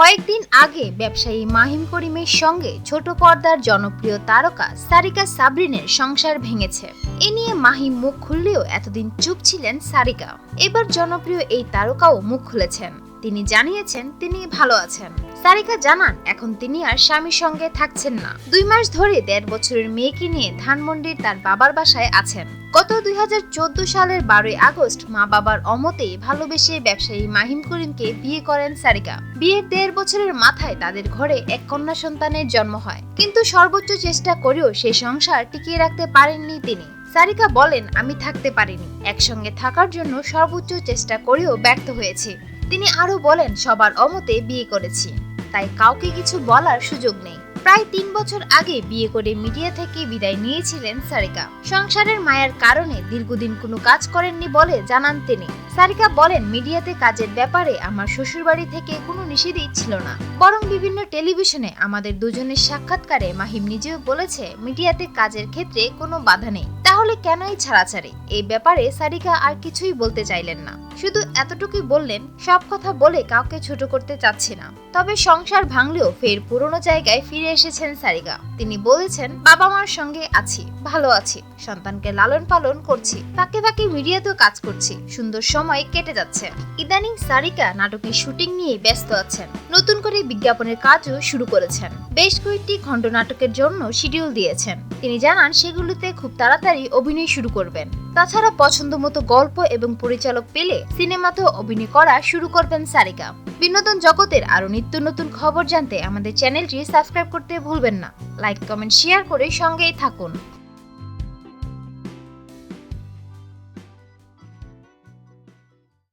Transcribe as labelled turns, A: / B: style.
A: কয়েকদিন আগে ব্যবসায়ী মাহিম করিমের সঙ্গে ছোট পর্দার জনপ্রিয় তারকা সারিকা সাবরিনের সংসার ভেঙেছে। এ নিয়ে মাহিম মুখ খুললেও এতদিন চুপ ছিলেন সারিকা। এবার জনপ্রিয় এই তারকাও মুখ খুলেছেন। তিনি জানিয়েছেন তিনি ভালো আছেন। সারিকা জানান, এখন তিনি আর স্বামীর সঙ্গে থাকছেন না। দুই মাস ধরে দেড় বছরের মেয়েকে নিয়ে ধানমন্ডির তার বাবার বাসায় আছেন। গত দুই হাজার চোদ্দ সালের বারোই আগস্ট মা বাবার অমতে ভালোবেসে ব্যবসায়ী মাহিম করিমকে বিয়ে করেন সারিকা। বিয়ের দেড় বছরের মাথায় তাদের ঘরে এক কন্যা সন্তানের জন্ম হয়। কিন্তু সর্বোচ্চ চেষ্টা করেও সে সংসার টিকিয়ে রাখতে পারেননি তিনি। সারিকা বলেন, আমি থাকতে পারিনি। একসঙ্গে থাকার জন্য সর্বোচ্চ চেষ্টা করেও ব্যর্থ হয়েছে। তিনি আরও বলেন, সবার অমতে বিয়ে করেছি। তাই কাউকে কিছু বলার সুযোগ নেই। প্রায় তিন বছর আগে বিয়ে করে মিডিয়া থেকে বিদায় নিয়েছিলেন সারিকা। সংসারের মায়ের কারণে দীর্ঘদিন কোনো কাজ করেননি বলে জানান তিনি। সারিকা বলেন, মিডিয়াতে কাজের ব্যাপারে আমার শ্বশুরবাড়ি থেকে কোনো নিষেধই ছিল না। বরং বিভিন্ন টেলিভিশনে আমাদের দুজনের সাক্ষাৎকারে মাহিম নিজেও বলেছে, মিডিয়াতে কাজের ক্ষেত্রে কোনো বাধা নেই। তাহলে কেনই ছাড়াছাড়ি? এই ব্যাপারে সারিকা আর কিছুই বলতে চাইলেন না। শুধু এতটুকুই বললেন, সব কথা বলে কাউকে ছোট করতে চাচ্ছি না। তবে সংসার ভাঙলেও ফের পুরনো জায়গায় ফিরে এসেছেন সারিকা। তিনি বলেছেন বাবা মার সঙ্গে আছি, ভালো আছি, সন্তানকে লালন পালন করছি, ফাঁকে ফাঁকে মিডিয়াতেও কাজ করছি, সুন্দর সময় কেটে যাচ্ছে। ইদানিং সারিকা নাটকের শুটিং নিয়ে ব্যস্ত আছেন। নতুন করে বিজ্ঞাপনের কাজও শুরু করেছেন। বেশ কয়েকটি খণ্ড নাটকের জন্য শিডিউল দিয়েছেন। তিনি জানান, সেগুলোতে খুব তাড়াতাড়ি অভিনয় শুরু করবেন। তাছাড়া পছন্দ মতো গল্প এবং পরিচালক পেলে সিনেমাতেও অভিনয় করা শুরু করবেন সারিকা। বিনোদন জগতের আরও নিত্য নতুন খবর জানতে আমাদের চ্যানেলটি সাবস্ক্রাইব করতে ভুলবেন না। লাইক, কমেন্ট, শেয়ার করে সঙ্গেই থাকুন।